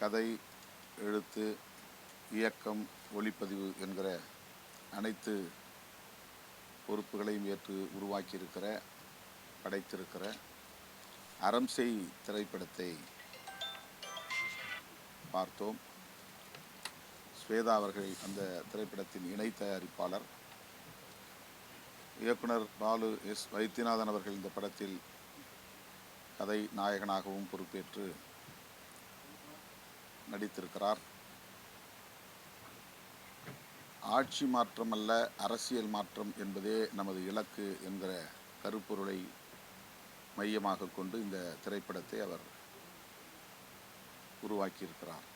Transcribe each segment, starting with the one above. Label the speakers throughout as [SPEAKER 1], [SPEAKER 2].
[SPEAKER 1] கதை எழுத்து இயக்கம் ஒளிப்பதிவு என்கிற அனைத்து பொறுப்புகளையும் ஏற்று உருவாக்கியிருக்கிற படைத்திருக்கிற அறம் செய் திரைப்படத்தை பார்த்தோம். ஸ்வேதா அவர்கள் அந்த திரைப்படத்தின் இணை தயாரிப்பாளர். இயக்குனர் பாலு எஸ். வைத்தியநாதன் அவர்கள் இந்த படத்தில் கதை நாயகனாகவும் பொறுப்பேற்று நடித்திருக்கிறார். ஆட்சி மாற்றம் அல்ல அரசியல் மாற்றம் என்பதே நமது இலக்கு என்கிற கருப்பொருளை மையமாக கொண்டு இந்த திரைப்படத்தை அவர் உருவாக்கியிருக்கிறார்.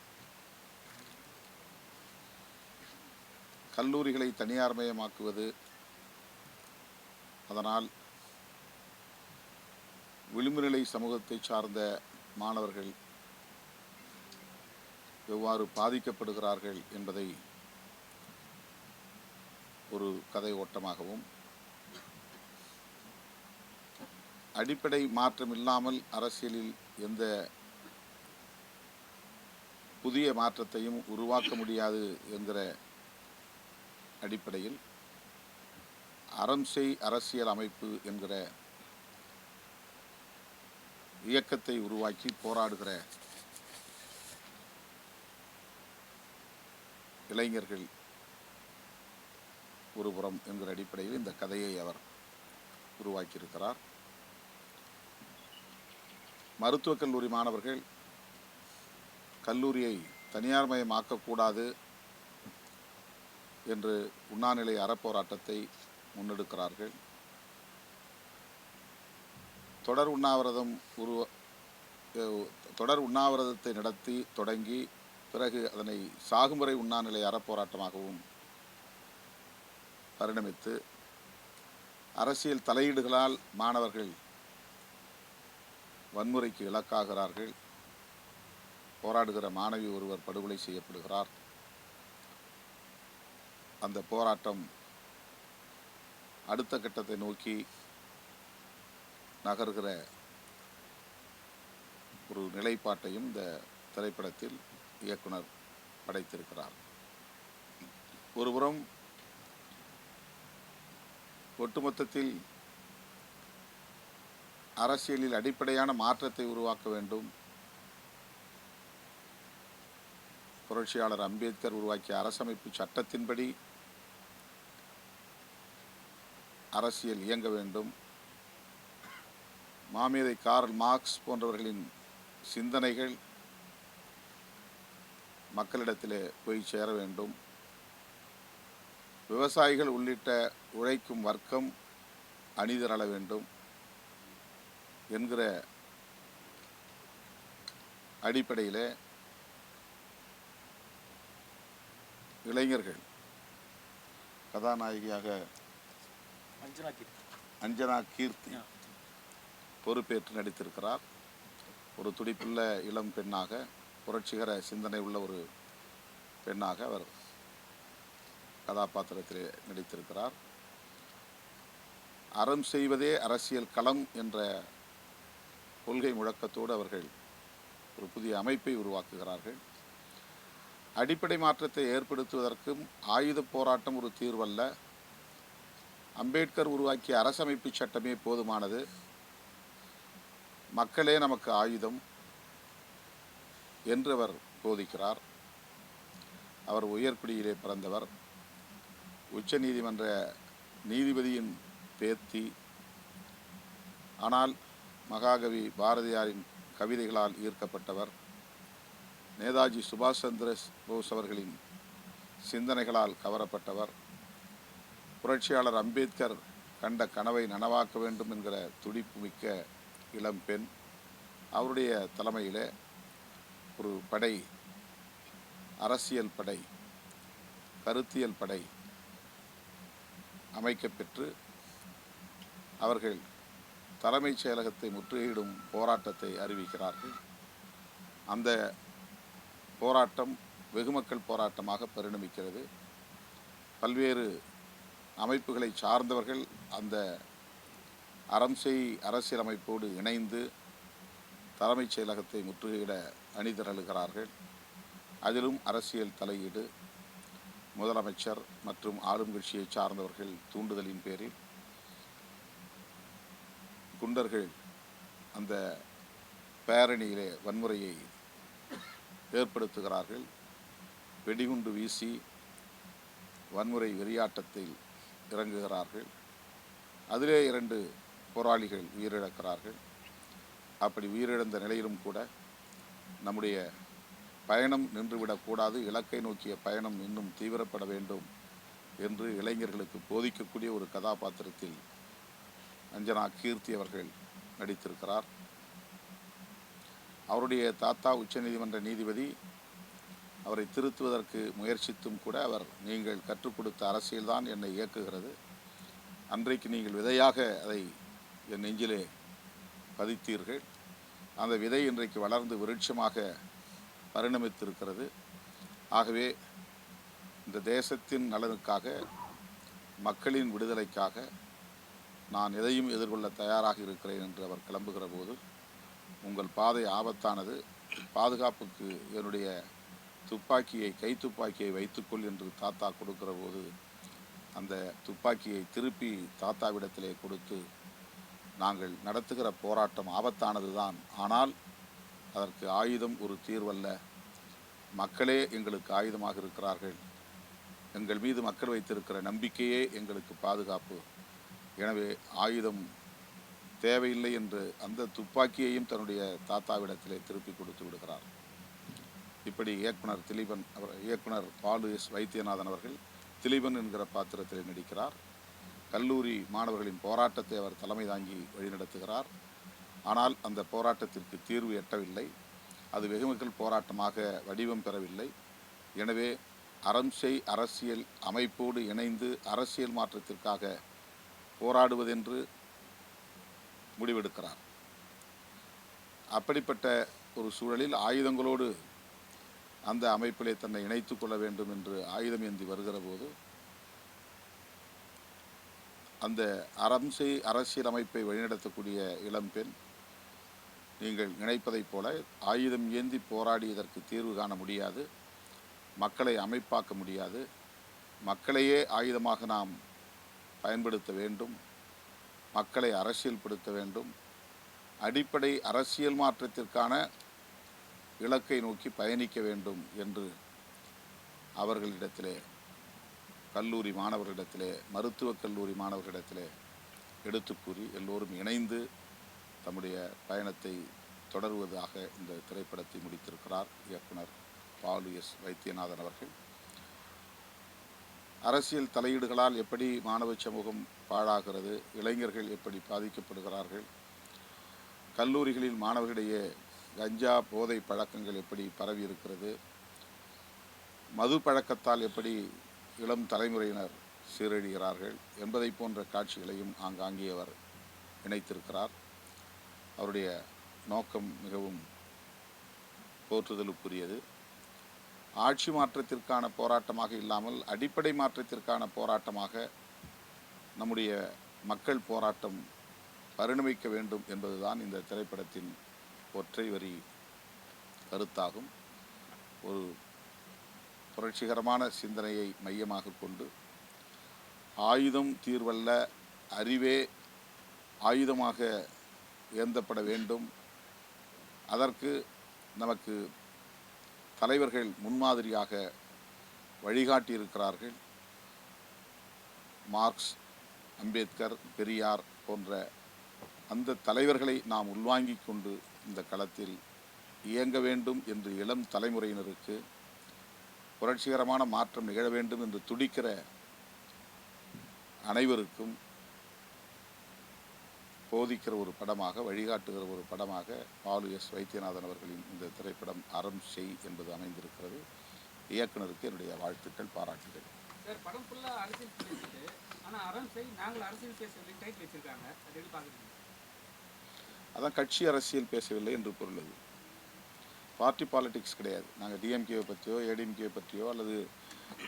[SPEAKER 1] கல்லூரிகளை தனியார்மயமாக்குவது அதனால் விளிம்புநிலை சமூகத்தை சார்ந்த மாணவர்கள் எவ்வாறு பாதிக்கப்படுகிறார்கள் என்பதை ஒரு கதை ஓட்டமாகவும் அடிப்படை மாற்றம் இல்லாமல் அரசியலில் எந்த புதிய மாற்றத்தையும் உருவாக்க முடியாது என்கிற அடிப்படையில் அறம்செய் அரசியல் அமைப்பு என்கிற இயக்கத்தை உருவாக்கி போராடுகிற இளைஞர்கள் ஒருபுறம் என்கிற அடிப்படையில் இந்த கதையை அவர் உருவாக்கியிருக்கிறார். மருத்துவக் கல்லூரி மாணவர்கள் கல்லூரியை தனியார்மயமாக்கக்கூடாது என்று உண்ணாநிலை அறப்போராட்டத்தை முன்னெடுக்கிறார்கள். தொடர் உண்ணாவிரதம் உருவ தொடர் உண்ணாவிரதத்தை நடத்தி தொடங்கி பிறகு அதனை சாகுமுறை உண்ணாநிலை அறப்போராட்டமாகவும் பரிணமித்து அரசியல் தலையீடுகளால் மாணவர்கள் வன்முறைக்கு இலக்காகிறார்கள். போராடுகிற மாணவி ஒருவர் படுகொலை செய்யப்படுகிறார். அந்த போராட்டம் அடுத்த கட்டத்தை நோக்கி நகர்கிற ஒரு நிலைப்பாட்டையும் இந்த திரைப்படத்தில் இயக்குனர் படைத்திருக்கிறார். ஒருபுறம் ஒட்டுமொத்தத்தில் அரசியலில் அடிப்படையான மாற்றத்தை உருவாக்க வேண்டும். புரட்சியாளர் அம்பேத்கர் உருவாக்கிய அரசமைப்பு சட்டத்தின்படி அரசியல் இயங்க வேண்டும். மாமேதை கார்ல் மார்க்ஸ் போன்றவர்களின் சிந்தனைகள் மக்களிடத்திலே போய் சேர வேண்டும். விவசாயிகள் உள்ளிட்ட உழைக்கும் வர்க்கம் அணிதிரள வேண்டும். என்கிற அடிப்படையிலே இளைஞர்கள் கதாநாயகியாக
[SPEAKER 2] அஞ்சனா கீர்த்தி.
[SPEAKER 1] அஞ்சனா கீர்த்தி பொறுப்பேற்று நடித்திருக்கிறார். ஒரு துடிப்புள்ள இளம் பெண்ணாக புரட்சிகர சிந்தனை உள்ள ஒரு பெண்ணாக அவர் கதாபாத்திரத்திலே நடித்திருக்கிறார். அறம் செய்வதே அரசியல் களம் என்ற கொள்கை முழக்கத்தோடு அவர்கள் ஒரு புதிய அமைப்பை உருவாக்குகிறார்கள். அடிப்படை மாற்றத்தை ஏற்படுத்துவதற்கும் ஆயுத போராட்டம் ஒரு தீர்வல்ல. அம்பேத்கர் உருவாக்கிய அரசமைப்பு சட்டமே போதுமானது. மக்களே நமக்கு ஆயுதம் என்று அவர் போதிக்கிறார். அவர் உயர்குடியிலே பிறந்தவர். உச்ச நீதிமன்ற நீதிபதியின் பேத்தி. ஆனால் மகாகவி பாரதியாரின் கவிதைகளால் ஈர்க்கப்பட்டவர். நேதாஜி சுபாஷ் சந்திர போஸ் அவர்களின் சிந்தனைகளால் கவரப்பட்டவர். புரட்சியாளர் அம்பேத்கர் கண்ட கனவை நனவாக்க வேண்டும் என்கிற துடிப்பு மிக்க இளம்பெண் அவருடைய தலைமையில் ஒரு படை அரசியல் படை கருத்தியல் படை அமைக்கப்பெற்று அவர்கள் தலைமைச் செயலகத்தை முற்றுகையிடும் போராட்டத்தை அறிவிக்கிறார்கள். அந்த போராட்டம் வெகுமக்கள் போராட்டமாக பரிணமிக்கிறது. பல்வேறு அமைப்புகளை சார்ந்தவர்கள் அந்த அறம் செய் அரசியலமைப்போடு இணைந்து தலைமைச் செயலகத்தை முற்றுகையிட அணிதிரழுகிறார்கள் அதிலும் அரசியல் தலையீடு முதலமைச்சர் மற்றும் ஆளும் கட்சியை சார்ந்தவர்கள் தூண்டுதலின் பேரில் குண்டர்கள் அந்த பேரணியிலே வன்முறையை ஏற்படுத்துகிறார்கள். வெடிகுண்டு வீசி வன்முறை வெறியாட்டத்தில் இறங்குகிறார்கள். அதிலே இரண்டு போராளிகள் உயிரிழக்கிறார்கள். அப்படி உயிரிழந்த நிலையிலும் கூட நம்முடைய பயணம் நின்றுவிடக்கூடாது இலக்கை நோக்கிய பயணம் இன்னும் தீவிரப்பட வேண்டும் என்று இளைஞர்களுக்கு போதிக்கக்கூடிய ஒரு கதாபாத்திரத்தில் அஞ்சனா கீர்த்தி அவர்கள் நடித்திருக்கிறார். அவருடைய தாத்தா உச்சநீதிமன்ற நீதிபதி. அவரை திருத்துவதற்கு முயற்சித்தும் கூட அவர் நீங்கள் கற்றுக் கொடுத்த அரசியல்தான் என்னை இயக்குகிறது. அன்றைக்கு நீங்கள் விதையாக அதை என் நெஞ்சிலே பதித்தீர்கள். அந்த விதை இன்றைக்கு வளர்ந்து விருட்சமாக பரிணமித்திருக்கிறது. ஆகவே இந்த தேசத்தின் நலனுக்காக மக்களின் விடுதலைக்காக நான் எதையும் எதிர்கொள்ள தயாராக இருக்கிறேன் என்று அவர் கிளம்புகிற போது உங்கள் பாதை ஆபத்தானது. பாதுகாப்புக்கு என்னுடைய துப்பாக்கியை கை துப்பாக்கியை வைத்துக்கொள் என்று தாத்தா கொடுக்கிற போது அந்த துப்பாக்கியை திருப்பி தாத்தாவிடத்திலே கொடுத்து நாங்கள் நடத்துகிற போராட்டம் ஆபத்தானது தான். ஆனால் அதற்கு ஆயுதம் ஒரு தீர்வல்ல. மக்களே எங்களுக்கு ஆயுதமாக இருக்கிறார்கள். எங்கள் மீது மக்கள் வைத்திருக்கிற நம்பிக்கையே எங்களுக்கு பாதுகாப்பு. எனவே ஆயுதம் தேவையில்லை என்று அந்த துப்பாக்கியையும் தன்னுடைய தாத்தாவிடத்திலே திருப்பி கொடுத்து விடுகிறார். இப்படி இயக்குனர் திலீபன் அவர் இயக்குனர் பாலு எஸ் வைத்தியநாதன் அவர்கள் திலீபன் என்கிற பாத்திரத்தில் நடிக்கிறார். கல்லூரி மாணவர்களின் போராட்டத்தை அவர் தலைமை தாங்கி வழிநடத்துகிறார். ஆனால் அந்த போராட்டத்திற்கு தீர்வு எட்டவில்லை. அது வெகுமக்கள் போராட்டமாக வடிவம் பெறவில்லை. எனவே அறம் அரசியல் அமைப்போடு இணைந்து அரசியல் மாற்றத்திற்காக போராடுவதென்று முடிவெடுக்கிறார். அப்படிப்பட்ட ஒரு சூழலில் ஆயுதங்களோடு அந்த அமைப்பிலே தன்னை இணைத்துக் கொள்ள வேண்டும் என்று ஆயுதம் ஏந்தி வருகிற போது அந்த அரம்சை அரசியலமைப்பை அரசியல் அமைப்பை வழிநடத்தக்கூடிய இளம்பெண் நீங்கள் நினைப்பதைப் போல ஆயுதம் ஏந்தி போராடியதற்கு தீர்வு காண முடியாது. மக்களை அமைப்பாக்க முடியாது. மக்களையே ஆயுதமாக நாம் பயன்படுத்த வேண்டும். மக்களை அரசியல்படுத்த வேண்டும். அடிப்படை அரசியல் மாற்றத்திற்கான இலக்கை நோக்கி பயணிக்க வேண்டும் என்று அவர்களிடத்திலே கல்லூரி மாணவர்களிடத்திலே மருத்துவக் கல்லூரி மாணவர்களிடத்திலே எடுத்து கூறி எல்லோரும் இணைந்து தம்முடைய பயணத்தை தொடருவதாக இந்த திரைப்படத்தை முடித்திருக்கிறார் இயக்குனர் பாலு எஸ் வைத்தியநாதன் அவர்கள். அரசியல் தலையீடுகளால் எப்படி மாணவ சமூகம் பாழாகிறது இளைஞர்கள் எப்படி பாதிக்கப்படுகிறார்கள் கல்லூரிகளில் மாணவர்களிடையே கஞ்சா போதை பழக்கங்கள் எப்படி பரவி இருக்கிறது மது பழக்கத்தால் எப்படி இளம் தலைமுறையினர் சீரழிகிறார்கள் என்பதை போன்ற காட்சிகளையும் ஆங்காங்கே அவர் இணைத்திருக்கிறார். அவருடைய நோக்கம் மிகவும் போற்றுதலுக்குரியது. ஆட்சி மாற்றத்திற்கான போராட்டமாக இல்லாமல் அடிப்படை மாற்றத்திற்கான போராட்டமாக நம்முடைய மக்கள் போராட்டம் பரிணமிக்க வேண்டும் என்பதுதான் இந்த திரைப்படத்தின் ஒற்றை வரி கருத்தாகும். ஒரு புரட்சிகரமான சிந்தனையை மையமாக கொண்டு ஆயுதம் தீர்வல்ல அறிவே ஆயுதமாக ஏந்தப்பட வேண்டும். அதற்கு நமக்கு தலைவர்கள் முன்மாதிரியாக வழிகாட்டியிருக்கிறார்கள். மார்க்ஸ் அம்பேத்கர் பெரியார் போன்ற அந்த தலைவர்களை நாம் உள்வாங்கிக் கொண்டு இந்த களத்தில் இயங்க வேண்டும் என்று இளம் தலைமுறையினருக்கு புரட்சிகரமான மாற்றம் நிகழ வேண்டும் என்று துடிக்கிற அனைவருக்கும் போதிக்கிற ஒரு படமாக வழிகாட்டுகிற ஒரு படமாக பாலு எஸ் வைத்தியநாதன் அவர்களின் இந்த திரைப்படம் அறம் செய் என்பது அமைந்திருக்கிறது. இயக்குனருக்கு என்னுடைய வாழ்த்துக்கள் பாராட்டுகள்.
[SPEAKER 2] சார் படம் ஃபுல்லாக அரசியல் பேசிட்டு ஆனால் அறம் செய் நாங்கள் அரசியல் பேசவில்லை டைட்டில் வச்சிருக்காங்க. அது எப்படி பார்க்குறீங்க?
[SPEAKER 1] அதான் கட்சி அரசியல் பேசவில்லை என்று பொருள் அது. பார்ட்டி பாலிடிக்ஸ் கிடையாது. நாங்கள் டிஎம்கேவை பற்றியோ ஏடிஎம்கே பற்றியோ அல்லது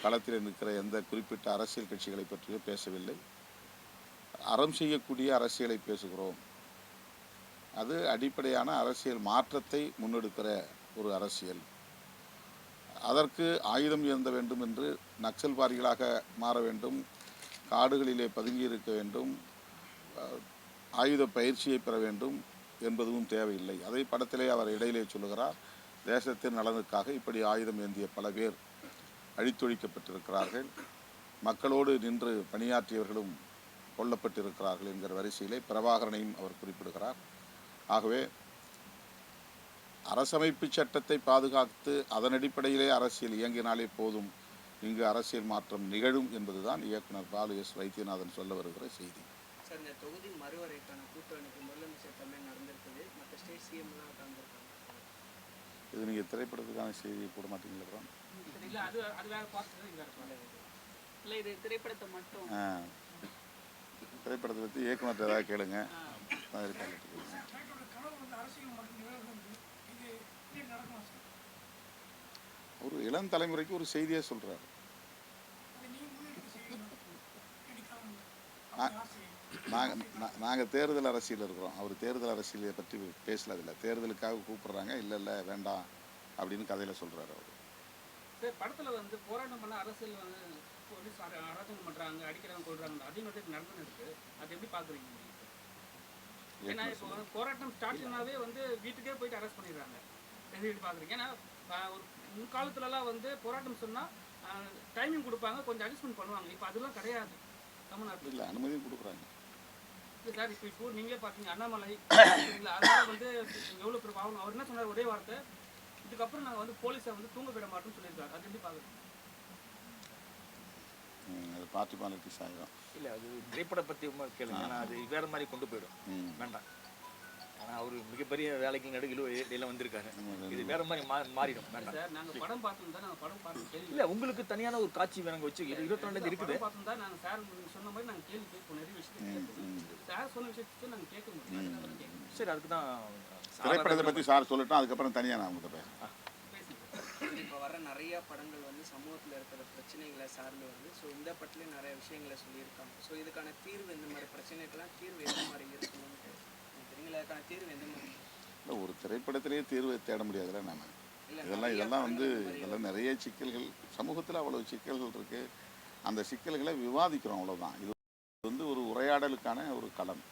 [SPEAKER 1] களத்தில் நிற்கிற எந்த குறிப்பிட்ட அரசியல் கட்சிகளை பற்றியோ பேசவில்லை. அறம் செய்யக்கூடிய அரசியலை பேசுகிறோம். அது அடிப்படையான அரசியல் மாற்றத்தை முன்னெடுக்கிற ஒரு அரசியல். அதற்கு ஆயுதம் ஏந்த வேண்டும் என்று நக்சல்வாரிகளாக மாற வேண்டும். காடுகளிலே பதுங்கியிருக்க வேண்டும். ஆயுத பயிற்சியை பெற வேண்டும் என்பதும் தேவையில்லை. அதை படத்திலே அவர் இடையிலே சொல்லுகிறார். தேசத்தின் நலனுக்காக இப்படி ஆயுதம் ஏந்திய பல பேர் அழித்தொழிக்கப்பட்டிருக்கிறார்கள். மக்களோடு நின்று பணியாற்றியவர்களும் கொல்லப்பட்டிருக்கிறார்கள் என்கிற வரிசையிலே பிரபாகரனையும் அவர் குறிப்பிடுகிறார். ஆகவே அரசமைப்பு சட்டத்தை பாதுகாத்து அதன் அடிப்படையிலே அரசியல் இயங்கினாலே போதும் இங்கு அரசியல் மாற்றம் நிகழும் என்பதுதான் இயக்குனர் பாலு எஸ் வைத்தியநாதன் சொல்ல வருகிற செய்தி.
[SPEAKER 3] சார் இந்த தொகுதி மறுவரைக்கான கூட்டணிக்கு முதலமைச்சர் தலைமையில் நடந்திருக்குது. மற்ற ஸ்டேட் சிஎம்லாம் கலந்துருக்காங்க.
[SPEAKER 1] இது நீங்கள் திரைப்படத்துக்கான செய்தி போட மாட்டீங்களா
[SPEAKER 2] இல்லை அது அது வேறு பார்த்து இது
[SPEAKER 3] திரைப்படத்தை மட்டும்.
[SPEAKER 1] திரைப்படத்தை பற்றி இயக்குனர்கிட்ட ஏதாவது கேளுங்க. மாதிரி இருப்பாங்க ஒரு இளம் தலைமுறைக்கு ஒரு செய்தியை சொல்கிறார் நாங்கள் நாங்கள் தேர்தல் அரசியல் இருக்கிறோம். அவர் தேர்தல் அரசியலை பற்றி பேசலதில்லை. தேர்தலுக்காக கூப்பிடுறாங்க. இல்லை இல்லை வேண்டாம். அப்படின்னு கதையில் சொல்கிறார் அவர்.
[SPEAKER 2] படத்தில் வந்து போராட்டம் பண்ண அரசியல் வந்து போலீஸ் அர- அராஜகம் பண்ணுறாங்க அடிக்கிறாங்க கொள்றாங்க அதையும் வந்து நடந்து இருக்கு. அது எப்படி பார்க்குறீங்க ஏன்னா இப்போ வந்து போராட்டம் ஸ்டார்ட் பண்ணாவே வந்து வீட்டுக்கே போயிட்டு அரெஸ்ட் பண்ணிடுறாங்க. எப்படி பார்க்குறீங்க ஏன்னா ஒரு முன்காலத்துலலாம் வந்து போராட்டம் சொன்னால் டைமிங் கொடுப்பாங்க கொஞ்சம் அட்ஜஸ்ட்மெண்ட் பண்ணுவாங்க. இப்போ அதெல்லாம் கிடையாது. தமிழ்நாட்டில்.
[SPEAKER 1] அனுமதியும் கொடுக்குறாங்க.
[SPEAKER 2] இல்லை சார் இப்போ இப்போ நீங்களே பார்த்தீங்க அண்ணாமலை இல்ல, அதனால வந்து எவ்வளோ பெரிய பாவம். அவர் என்ன சொன்னார் ஒரே வார்த்தை இதுக்கப்புறம் நாங்கள் வந்து போலீஸை வந்து தூங்க விட மாட்டோம்னு சொல்லியிருக்காரு. அது எப்படி பார்க்குறீங்க
[SPEAKER 1] ம், அது பார்ட்டி பாலிட்டிக்ஸ் ஆகிடும்
[SPEAKER 4] இல்லை அது திரைப்படம் பற்றி கேளுங்க. ஏன்னா அது வேற மாதிரி கொண்டு போயிடும். வேண்டாம். ஆனால் அவர் மிகப்பெரிய வேலைக்கு நடுகிலோ இடையில வந்திருக்காரு. இது வேற மாதிரி மா மாறிடும். வேண்டாம்.
[SPEAKER 2] சார் நாங்கள் படம் பார்த்தோம் நாங்கள் படம் பார்த்து கேள்வி
[SPEAKER 4] இல்லை உங்களுக்கு தனியான ஒரு காட்சி வேணுங்க வச்சு இது இருபத்தி இருக்குது
[SPEAKER 2] பார்த்தோம் நாங்கள் சார் சொன்ன மாதிரி நாங்கள் கேள்வி கேட்போம். நிறைய விஷயத்தை சார் சொன்ன விஷயத்தை நாங்கள் கேட்க முடியும்.
[SPEAKER 4] சரி அதுக்கு தான்
[SPEAKER 1] திரைப்படத்தை பற்றி சார் சொல்லட்டும் அதுக்கப்புறம் தனியாக நான் உங்கள்கிட்ட பேசுகிறேன்
[SPEAKER 3] இப்போ வர நிறைய படங்கள் வந்து சமூகத்தில் இருக்கிற பிரச்சனைகளை சார்ந்து வருது. ஸோ இந்த படத்துலேயும் நிறைய விஷயங்களை சொல்லியிருக்காங்க. ஸோ இதுக்கான தீர்வு இந்த மாதிரி பிரச்சனைக்கெல்லாம் தீர்வு எந்த மாதிரி இருக்கணும்னு தெரியுங்களா? அதுக்கான தீர்வு எந்த மாதிரி?
[SPEAKER 1] இல்லை ஒரு திரைப்படத்திலேயே தீர்வை தேட முடியாதுல்ல நாம?
[SPEAKER 3] இல்லை
[SPEAKER 1] இதெல்லாம் இதெல்லாம் வந்து இதெல்லாம் நிறைய சிக்கல்கள் சமூகத்தில் அவ்வளவு சிக்கல்கள் இருக்கு. அந்த சிக்கல்களை விவாதிக்கிறோம் அவ்வளவுதான். இது வந்து ஒரு உரையாடலுக்கான ஒரு களம்.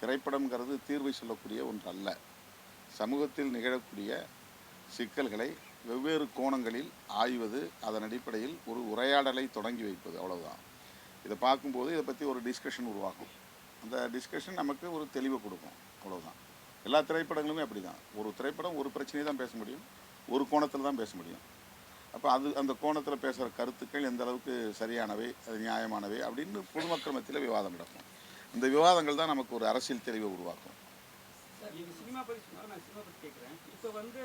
[SPEAKER 1] திரைப்படம்ங்கிறது தீர்வை சொல்லக்கூடிய ஒன்று அல்ல சமூகத்தில் நிகழக்கூடிய சிக்கல்களை வெவ்வேறு கோணங்களில் ஆய்வது அதன் அடிப்படையில் ஒரு உரையாடலை தொடங்கி வைப்பது அவ்வளோதான் இதை பார்க்கும்போது இதை பற்றி ஒரு டிஸ்கஷன் உருவாக்கும் அந்த டிஸ்கஷன் நமக்கு ஒரு தெளிவை கொடுக்கும் அவ்வளோதான் எல்லா திரைப்படங்களுமே அப்படி தான் ஒரு திரைப்படம் ஒரு பிரச்சனையை தான் பேச முடியும் ஒரு கோணத்தில் தான் பேச முடியும். அப்போ அது அந்த கோணத்தில் பேசுகிற கருத்துக்கள் எந்த அளவுக்கு சரியானவை அது நியாயமானவை அப்படின்னு பொதுமக்கள் மத்தியில் விவாதம் நடக்கும். இந்த விவாதங்கள் தான் நமக்கு ஒரு அரசியல் தெளிவை உருவாக்கும்.
[SPEAKER 2] சினிமா பற்றி சொன்னால் நான் சினிமா பற்றி கேட்குறேன் இப்போ வந்து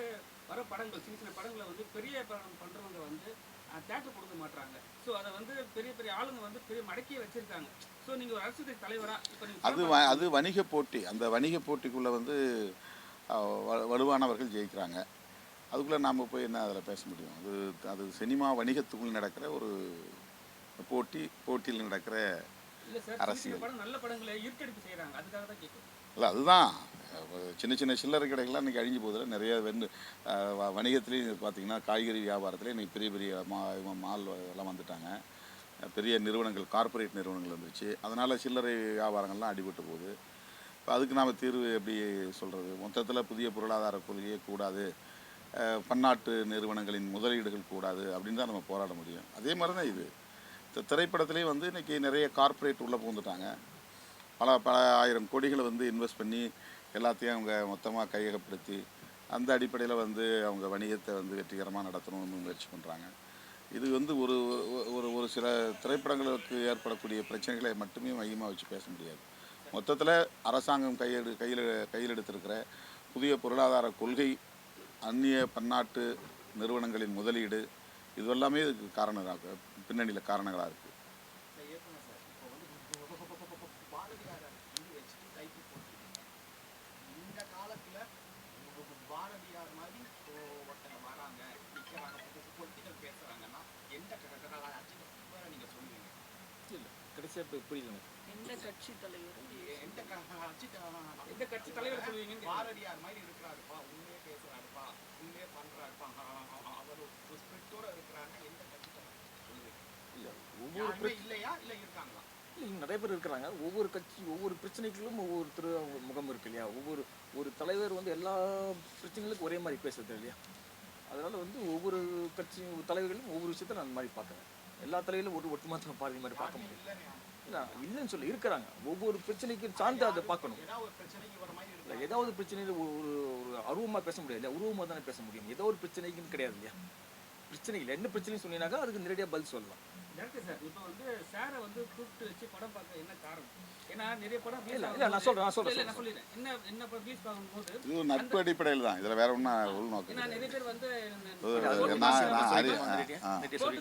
[SPEAKER 2] வர படங்கள் சின்ன சின்ன படங்களை வந்து பெரிய படம் பண்ணுறவங்க வந்து தேட்டர் கொடுக்க மாட்றாங்க. ஸோ அதை வந்து பெரிய பெரிய ஆளுங்க வந்து பெரிய மடக்கியே வச்சிருக்காங்க. ஸோ நீங்கள் ஒரு அரசியல் கட்சி தலைவராக
[SPEAKER 1] அது அது வணிக போட்டி. அந்த வணிக போட்டிக்குள்ளே வந்து வலுவானவர்கள் ஜெயிக்கிறாங்க. அதுக்குள்ளே நாம் போய் என்ன அதில் பேச முடியும்? அது அது சினிமா வணிகத்துக்குள் நடக்கிற ஒரு போட்டி போட்டியில் நடக்கிற
[SPEAKER 2] கேட்குறேன்
[SPEAKER 1] இல்லை அதுதான். சின்ன சின்ன சில்லறை கடைகள்லாம் இன்றைக்கி அழிஞ்சு போதில் நிறைய வெண்டு வணிகத்துலேயும் பார்த்தீங்கன்னா காய்கறி வியாபாரத்துலேயும் இன்றைக்கி பெரிய பெரிய மா மால் எல்லாம் வந்துட்டாங்க. பெரிய நிறுவனங்கள் கார்ப்பரேட் நிறுவனங்கள் வந்துருச்சு. அதனால் சில்லறை வியாபாரங்கள்லாம் அடிபட்டு போகுது. இப்போ அதுக்கு நாம் தீர்வு எப்படி சொல்கிறது மொத்தத்தில் புதிய பொருளாதார கொள்கையே கூடாது. பன்னாட்டு நிறுவனங்களின் முதலீடுகள் கூடாது அப்படின்னு தான் நம்ம போராட முடியும். அதே மாதிரி தான் இது. தி- திரைப்படத்துலேயும் வந்து இன்றைக்கி நிறைய கார்ப்பரேட் உள்ளே பூந்துட்டாங்க பல பல ஆயிரம் கோடிகளை வந்து இன்வெஸ்ட் பண்ணி எல்லாத்தையும் அவங்க மொத்தமாக கையகப்படுத்தி அந்த அடிப்படையில் வந்து அவங்க வணிகத்தை வந்து வெற்றிகரமாக நடத்தணும்னு முயற்சி பண்ணுறாங்க இது வந்து ஒரு ஒரு- ஒரு சில திரைப்படங்களுக்கு ஏற்படக்கூடிய பிரச்சனைகளை மட்டுமே மையமாக வச்சு பேச முடியாது. மொத்தத்தில் அரசாங்கம் கையெடு கையில் கையில் எடுத்திருக்கிற புதிய பொருளாதார கொள்கை அந்நிய பன்னாட்டு நிறுவனங்களின் முதலீடு இதுவெல்லாமே இதுக்கு காரணமாக பின்னணியில் காரணங்களாக இருக்குது
[SPEAKER 5] இயக்குனர் சார் இப்போ வந்து பாரதியார் எழுதி வச்சுட்டு கைக்கு போட்டுருக்கீங்க இந்த காலத்துல பாரதியார் மாதிரி இப்போ ஒருத்தங்க வராங்க நிக்கிறாங்க புதுசு பொலிட்டிக்கல் பேசுறாங்கன்னா எந்த அச்சு வேற நீங்க சொல்லுவீங்க
[SPEAKER 4] இப்போ புரியல
[SPEAKER 6] எந்த கட்சி தலைவரும்
[SPEAKER 5] எந்த க- அச்சு
[SPEAKER 2] எந்த கட்சி தலைவர் கேக்குறேன்.
[SPEAKER 5] பாரதியார் மாதிரி இருக்கிறாருப்பா உண்மையே பேசுறாருப்பா உண்மையே பண்றாருப்பா. அவர் ஒரு ஸ்பிரிட்டோட இருக்கிறாங்க எந்த கட்சி தலைவர் சொல்லுவீங்க
[SPEAKER 4] இல்லை ஒவ்வொரு
[SPEAKER 5] யாருமே இல்லையா? இல்ல இருக்காங்களா?
[SPEAKER 4] நிறைய பேர் இருக்கிறாங்க. ஒவ்வொரு கட்சி ஒவ்வொரு பிரச்சனைகளும் ஒவ்வொருத்தர் முகம் இருக்கு இல்லையா? ஒவ்வொரு ஒரு தலைவர் வந்து எல்லா பிரச்சனைகளுக்கும் ஒரே மாதிரி பேசுறது இல்லையா? அதனால வந்து ஒவ்வொரு கட்சி தலைவர்களும் ஒவ்வொரு விஷயத்த நான் அந்த மாதிரி பார்க்குறேன். எல்லா தலைவர்களும் ஒரு ஒட்டுமொத்த பாரதி மாதிரி பார்க்க முடியும் இல்லைன்னு சொல்லி இருக்கிறாங்க. ஒவ்வொரு பிரச்சனைக்கும் சார்ந்து அதை பார்க்கணும்.
[SPEAKER 5] ஏதாவது ஒரு பிரச்சனைக்கு வர மாதிரி
[SPEAKER 4] இல்லை ஏதாவது பிரச்சனையில் ஒரு ஒரு அருவமாக பேச முடியாது இல்லையா? உருவமாக தானே பேச முடியும். ஏதோ ஒரு பிரச்சனைக்குன்னு கிடையாது இல்லையா? பிரச்சனை இல்லை. என்ன பிரச்சனைன்னு சொன்னீங்கன்னாக்கா அதுக்கு நேரடியாக பதில் சொல்லலாம்.
[SPEAKER 2] Director sir. இப்போ வந்து சாரை வந்து கூப்பிட்டு வச்சு படம் பார்க்க என்ன காரணம்? ஏன்னா நிறைய படம் release
[SPEAKER 4] இல்ல,
[SPEAKER 2] ஆகும்போது-
[SPEAKER 4] இல்ல, நான் சொல்றேன், நான் சொல்றேன்,
[SPEAKER 2] இல்ல, நான்
[SPEAKER 4] சொல்றேன்.
[SPEAKER 2] சொல்லிடுறேன் என்ன என்ன படம் ரிலீஸ் ஆகும்போது
[SPEAKER 1] இது நட்பு அடிப்படையில் தான். இதில் வேற ஒன்றும் உள்நோக்கம்.
[SPEAKER 2] நிறைய பேர் வந்து.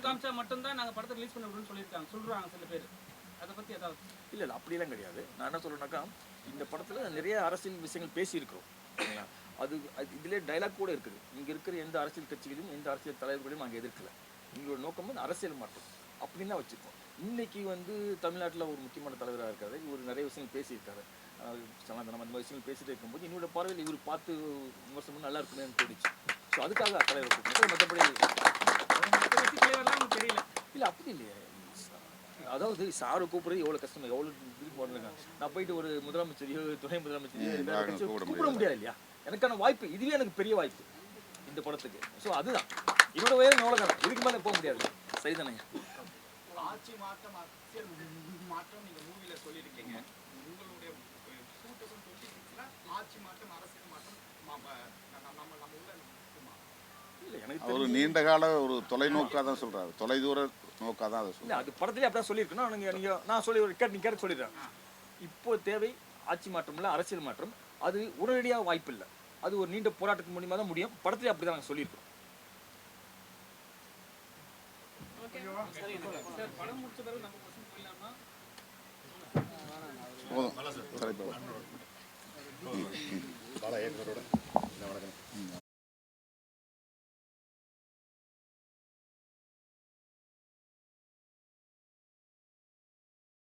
[SPEAKER 2] காமிச்சா மட்டும்தான் நாங்க படத்தை ரிலீஸ் பண்ண சொல்லியிருக்காங்க. சொல்றாங்க சில பேர். அதை பத்தி ஏதாவது?
[SPEAKER 4] இல்லை இல்லை அப்படியெல்லாம் கிடையாது. நான் என்ன சொல்றேன்னாக்கா இந்த படத்தில் நிறைய அரசியல் விஷயங்கள் பேசியிருக்கிறோம். சரிங்களா? அது அது இதிலே டைலாக் கூட இருக்குது. இங்கே இருக்கிற எந்த அரசியல் கட்சிகளையும் எந்த அரசியல் தலைவர்களையும் நாங்கள் எதிர்க்கல. எங்களோட நோக்கம் வந்து அரசியல் மாற்றம். அப்படின்னு தான் வச்சுருக்கோம். இன்னைக்கு வந்து தமிழ்நாட்டில் ஒரு முக்கியமான தலைவராக இருக்காரு. இவர் நிறைய விஷயங்கள் பேசியிருக்காரு. சனாதனம் அந்த மாதிரி விஷயங்கள் பேசிட்டு இருக்கும்போது என்னோட பார்வையில் இவர் பார்த்து விமர்சனம் நல்லா இருக்குமே தோணுச்சு. ஸோ அதுக்காக தலைவர் மற்றபடி
[SPEAKER 2] தெரியல.
[SPEAKER 4] இல்லை அப்படி இல்லையே. அதாவது சாரை கூப்பிடுறது எவ்வளோ கஷ்டம் எவ்வளோ இது போடுறாங்க நான் போயிட்டு ஒரு முதலமைச்சரையோ துணை முதலமைச்சரையோ
[SPEAKER 1] கூப்பிட
[SPEAKER 4] முடியாது. இல்லையா எனக்கான வாய்ப்பு இதுவே எனக்கு பெரிய வாய்ப்பு இந்த படத்துக்கு. ஸோ அதுதான். என்னோட உயரம் எவ்வளோ இதுக்கு மேலே போக முடியாது. சரிதானேங்க
[SPEAKER 5] ஆட்சி மாற்றம் அரசியல் மாற்றம் நீங்க மூவில சொல்லியிருக்கீங்க. உங்களுடைய ஆட்சி மாற்றம் அரசியல் மாற்றம் ம- ம- நம்ம நம்ம நம்ம உள்ள இருக்குமா
[SPEAKER 4] தெரிஞ்சு-
[SPEAKER 1] நீண்ட கால ஒரு தொலைநோக்காக தான் சொல்றாரு. தொலைதூர நோக்காக தான் அதை
[SPEAKER 4] இல்லை அது படத்துலேயே அப்படிதான் சொல்லியிருக்கணும் நீங்கள் நீங்கள் நான் சொல்லி ஒரு கேட்டு நீங்கள் கேட்டு சொல்லிடுறேன். இப்போ தேவை ஆட்சி மாற்றம் இல்லை அரசியல் மாற்றம். அது உடனடியாக வாய்ப்பு இல்லை. அது ஒரு நீண்ட போராட்டத்தின் மூலியமாக தான் முடியும். படத்துலேயே அப்படி தான் நாங்கள் சொல்லியிருக்கோம்
[SPEAKER 2] சார் படம் முடிச்ச பிறகு நம்ம கொஸ்டின் போயிடலாமா?
[SPEAKER 1] போதும். சரி இப்போ